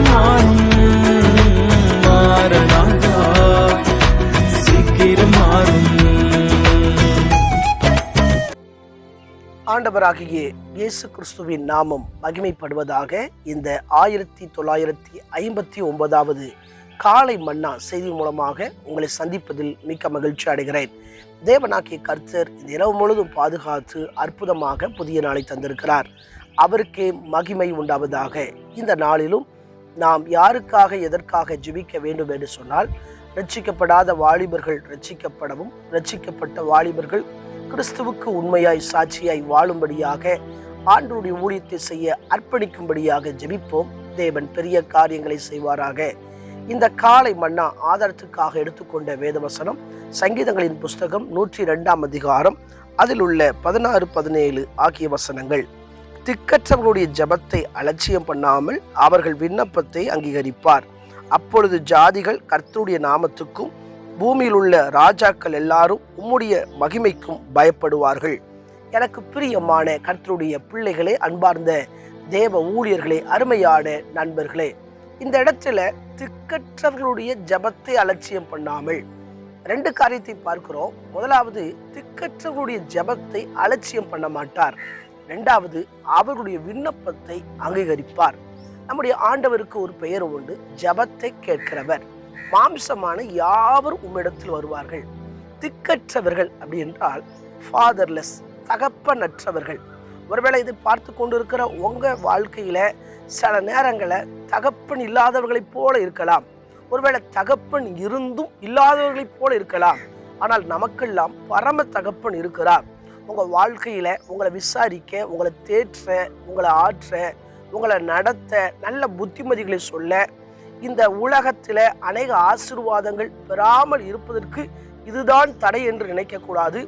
மாறும் சீக்கிரம் மாறும். ஆண்டவராகிய இயேசு கிறிஸ்துவின் நாமம் மகிமைப்படுவதாக இந்த ஆயிரத்தி தொள்ளாயிரத்தி ஐம்பத்தி ஒன்பதாவது காலை மன்னா செய்தி மூலமாக உங்களை சந்திப்பதில் மிக்க மகிழ்ச்சி அடைகிறேன். தேவனாக்கிய கர்த்தர் இந்த இரவு முழுதும் பாதுகாத்து அற்புதமாக புதிய நாளை தந்திருக்கிறார். அவருக்கே மகிமை உண்டாவதாக இந்த நாளிலும் நாம் யாருக்காக எதற்காக ஜெபிக்க வேண்டும் என்று சொன்னால் ரட்சிக்கப்படாத வாலிபர்கள் ரட்சிக்கப்படவும் ரட்சிக்கப்பட்ட வாலிபர்கள் கிறிஸ்துவுக்கு உண்மையாய் சாட்சியாய் வாழும்படியாக ஆண்டருடைய ஊழியத்தை செய்ய அர்ப்பணிக்கும்படியாக ஜெபிப்போம். தேவன் பெரிய காரியங்களை செய்வாராக. இந்த காலை மன்னா ஆதாரத்துக்காக எடுத்துக்கொண்ட வேதவசனம் சங்கீதங்களின் புஸ்தகம் நூற்றி ரெண்டாம் அதிகாரம் அதில் உள்ள பதினாறு பதினேழு ஆகிய வசனங்கள். திக்கற்றவர்களுடைய ஜெபத்தை அலட்சியம் பண்ணாமல் அவர்கள் விண்ணப்பத்தை அங்கீகரிப்பார். அப்பொழுது ஜாதிகள் கர்த்தருடைய நாமத்துக்கும் பூமியில் உள்ள ராஜாக்கள் எல்லாரும் உம்முடைய மகிமைக்கும் பயப்படுவார்கள். எனக்கு பிரியமான கர்த்தருடைய பிள்ளைகளே அன்பார்ந்த தேவ ஊழியர்களே அருமையான நண்பர்களே இந்த இடத்துல திக்கற்றவர்களுடைய ஜபத்தை அலட்சியம் பண்ணாமல் ரெண்டு காரியத்தை பார்க்கிறோம். முதலாவது திக்கற்றவர்களுடைய ஜபத்தை அலட்சியம் பண்ண மாட்டார். ரெண்டாவது அவர்களுடைய விண்ணப்பத்தை அங்கீகரிப்பார். நம்முடைய ஆண்டவருக்கு ஒரு பெயர் உண்டு ஜபத்தை கேட்கிறவர். மாம்சமான யாவரும் உம்மிடத்தில் வருவார்கள்? திக்கற்றவர்கள் அப்படி என்றால் ஃபாதர்லெஸ் தகப்பனற்றவர்கள். ஒருவேளை இதை பார்த்து கொண்டிருக்கிற உங்கள் வாழ்க்கையில் சில நேரங்களில் தகப்பன் இல்லாதவர்களைப் போல இருக்கலாம். ஒருவேளை தகப்பன் இருந்தும் இல்லாதவர்களைப் போல இருக்கலாம். ஆனால் நமக்கெல்லாம் பரம தகப்பன் இருக்கிறார். உங்கள் வாழ்க்கையில் உங்களை விசாரிக்க உங்களை தேற்ற உங்களை ஆற்ற உங்களை நடத்த நல்ல புத்திமதிகளை சொல்ல இந்த உலகத்தில் அநேக ஆசிர்வாதங்கள் பெறாமல் இருப்பதற்கு இதுதான் தடை என்று நினைக்கக்கூடாது.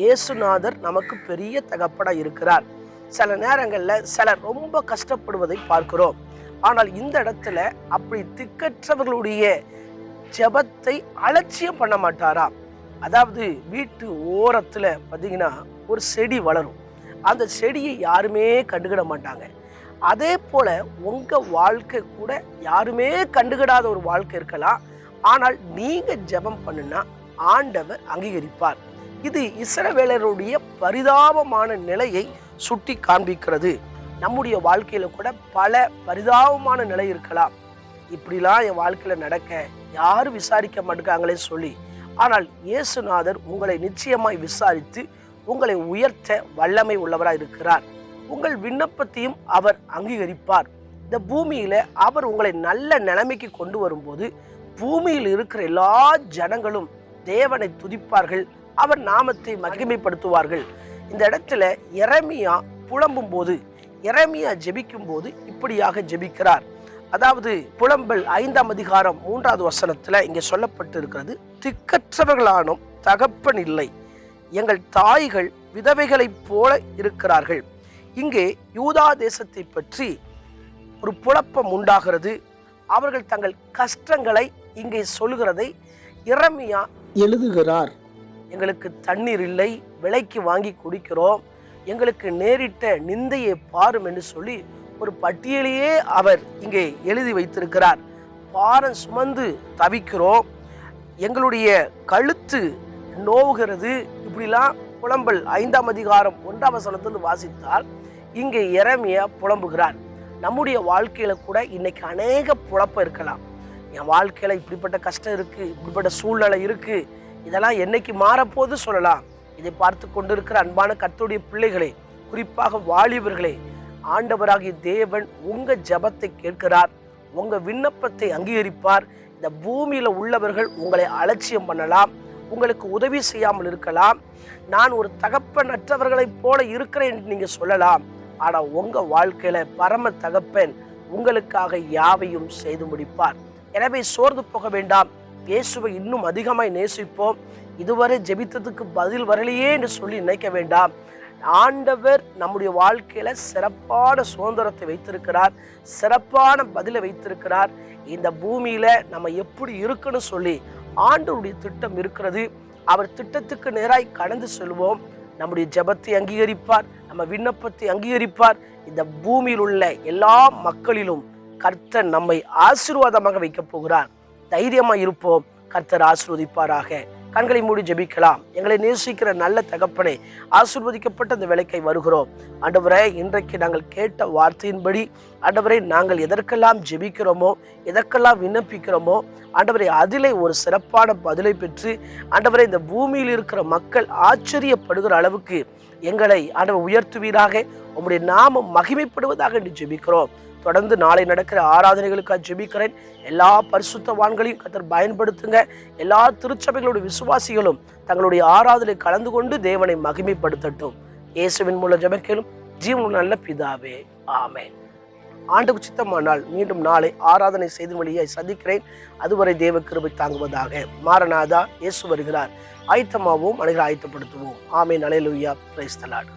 இயேசுநாதர் நமக்கு பெரிய தகப்படாக இருக்கிறார். சில நேரங்களில் சிலர் ரொம்ப கஷ்டப்படுவதை பார்க்கிறோம். ஆனால் இந்த இடத்துல அப்படி திக்கற்றவர்களுடைய ஜெபத்தை அலட்சியம் பண்ண மாட்டாராம் அதாவது வீட்டு ஓரத்தில் பார்த்தீங்கன்னா ஒரு செடி வளரும். அந்த செடியை யாருமே கண்டுக்கிட மாட்டாங்க. அதே போல் உங்கள் வாழ்க்கை கூட யாருமே கண்டுகிடாத ஒரு வாழ்க்கை இருக்கலாம். ஆனால் நீங்கள் ஜெபம் பண்ணுனா ஆண்டவர் அங்கீகரிப்பார். இது இஸ்ரவேலருடைய பரிதாபமான நிலையை சுட்டி காண்பிக்கிறது. நம்முடைய வாழ்க்கையில் கூட பல பரிதாபமான நிலை இருக்கலாம். இப்படிலாம் என் வாழ்க்கையில் நடக்க யாரும் விசாரிக்க மாட்டேங்காங்களே சொல்லி ஆனால் இயேசுநாதர் உங்களை நிச்சயமாய் விசாரித்து உங்களை உயர்த்த வல்லமை உள்ளவராக இருக்கிறார். உங்கள் விண்ணப்பத்தையும் அவர் அங்கீகரிப்பார். இந்த பூமியில் அவர் உங்களை நல்ல நிலைமைக்கு கொண்டு வரும்போது பூமியில் இருக்கிற எல்லா ஜனங்களும் தேவனை துதிப்பார்கள். அவர் நாமத்தை மகிமைப்படுத்துவார்கள். இந்த இடத்துல எரமியா புலம்பும் போது எரமியா ஜெபிக்கும் போது இப்படியாக ஜெபிக்கிறார். அதாவது புலம்பல் ஐந்தாம் அதிகாரம் மூன்றாவது வசனத்தில் இங்கே சொல்லப்பட்டு இருக்கிறது திக்கற்றவர்களானும் தகப்பன் இல்லை எங்கள் தாய்கள் விதவைகளைப் போல இருக்கிறார்கள். இங்கே யூதா தேசத்தை பற்றி ஒரு புழப்பம் உண்டாகிறது. அவர்கள் தங்கள் கஷ்டங்களை இங்கே சொல்கிறதை இறமையா எழுதுகிறார். எங்களுக்கு தண்ணீர் இல்லை விலைக்கு வாங்கி குடிக்கிறோம் எங்களுக்கு நேரிட்ட நிந்தையை பாரும் என்று சொல்லி ஒரு பட்டியலையே அவர் இங்கே எழுதி வைத்திருக்கிறார். பாரம் சுமந்து தவிக்கிறோம். எங்களுடைய கழுத்து நோவுகிறது. இப்படிலாம் புலம்பல் ஐந்தாம் அதிகாரம் ஒன்றாம் வசனத்திலிருந்து வாசித்தால் இங்கே இறமைய புலம்புகிறார். நம்முடைய வாழ்க்கையில் கூட இன்னைக்கு அநேக புழப்பம் இருக்கலாம். என் வாழ்க்கையில் இப்படிப்பட்ட கஷ்டம் இருக்குது இப்படிப்பட்ட சூழ்நிலை இருக்குது இதெல்லாம் என்னைக்கு மாறப்போது சொல்லலாம். இதை பார்த்து கொண்டிருக்கிற அன்பான கர்த்தருடைய பிள்ளைகளே குறிப்பாக வாலிபர்களே ஆண்டவராகிய தேவன் உங்கள் ஜபத்தை கேட்கிறார். உங்கள் விண்ணப்பத்தை அங்கீகரிப்பார். இந்த பூமியில் உள்ளவர்கள் உங்களை அலட்சியம் பண்ணலாம். உங்களுக்கு உதவி செய்யாமல் இருக்கலாம். நான் ஒரு தகப்பனற்றவர்களைப் போல இருக்கிறேன் என்று நீங்கள் சொல்லலாம். ஆனால் உங்கள் வாழ்க்கையில் பரம தகப்பன் உங்களுக்காக யாவையும் செய்து முடிப்பார். எனவே சோர்ந்து போக வேண்டாம். இயேசுவை இன்னும் அதிகமாய் நேசிப்போம். இதுவரை ஜெபித்ததுக்கு பதில் வரலையே என்று சொல்லி நினைக்க வேண்டாம். ஆண்டவர் நம்முடைய வாழ்க்கையில் சிறப்பான சுதந்திரத்தை வைத்திருக்கிறார் சிறப்பான பதிலை வைத்திருக்கிறார். இந்த பூமியில் நம்ம எப்படி இருக்குன்னு சொல்லி ஆண்டவருடைய திட்டம் இருக்கிறது. அவர் திட்டத்துக்கு நேராய் கடந்து செல்வோம். நம்முடைய ஜெபத்தை அங்கீகரிப்பார் நம்ம விண்ணப்பத்தை அங்கீகரிப்பார். இந்த பூமியில் உள்ள எல்லா மக்களிலும் கர்த்தர் நம்மை ஆசீர்வாதமாக வைக்கப் போகிறார். தைரியமாக இருப்போம். கர்த்தர் ஆசீர்வதிப்பாராக. கண்களை மூடி ஜெபிக்கலாம். எங்களை நேசிக்கிற நல்ல தகப்பனை ஆசிர்வதிக்கப்பட்ட இந்த வேலைக்கை வருகிறோம். ஆண்டவரே இன்றைக்கு நாங்கள் கேட்ட வார்த்தையின்படி ஆண்டவரே நாங்கள் எதற்கெல்லாம் ஜெபிக்கிறோமோ எதற்கெல்லாம் விண்ணப்பிக்கிறோமோ ஆண்டவரே அதிலே ஒரு சிறப்பான பதிலை பெற்று அண்டவரை இந்த பூமியில் இருக்கிற மக்கள் ஆச்சரியப்படுகிற அளவுக்கு எங்களை ஆண்டவர் உயர்த்துவீராக. உம்முடைய நாமம் மகிமைப்படுவதாக என்று ஜெபிக்கிறோம். தொடர்ந்து நாளை நடக்கிற ஆராதனைகளுக்காக ஜெபிக்கிறேன். எல்லா பரிசுத்தவான்களையும் கத்தர் பயன்படுத்துங்க. எல்லா திருச்சபைகளுடைய விசுவாசிகளும் தங்களுடைய ஆராதனை கலந்து கொண்டு தேவனை மகிமைப்படுத்தட்டும். இயேசுவின் மூலம் ஜெபக்கேளும் ஜீவன் நல்ல பிதாவே. ஆமே ஆண்டு சித்தமானால் மீண்டும் நாளை ஆராதனை செய்து வழியை சந்திக்கிறேன். அதுவரை தேவ கிருபை தாங்குவதாக. மாரநாதா இயேசு வருகிறார். ஆயத்தமாகவும் மனிதர் ஆயத்தப்படுத்துவோம். ஆமே நலையிலுயா பிரைஸ்தலாடு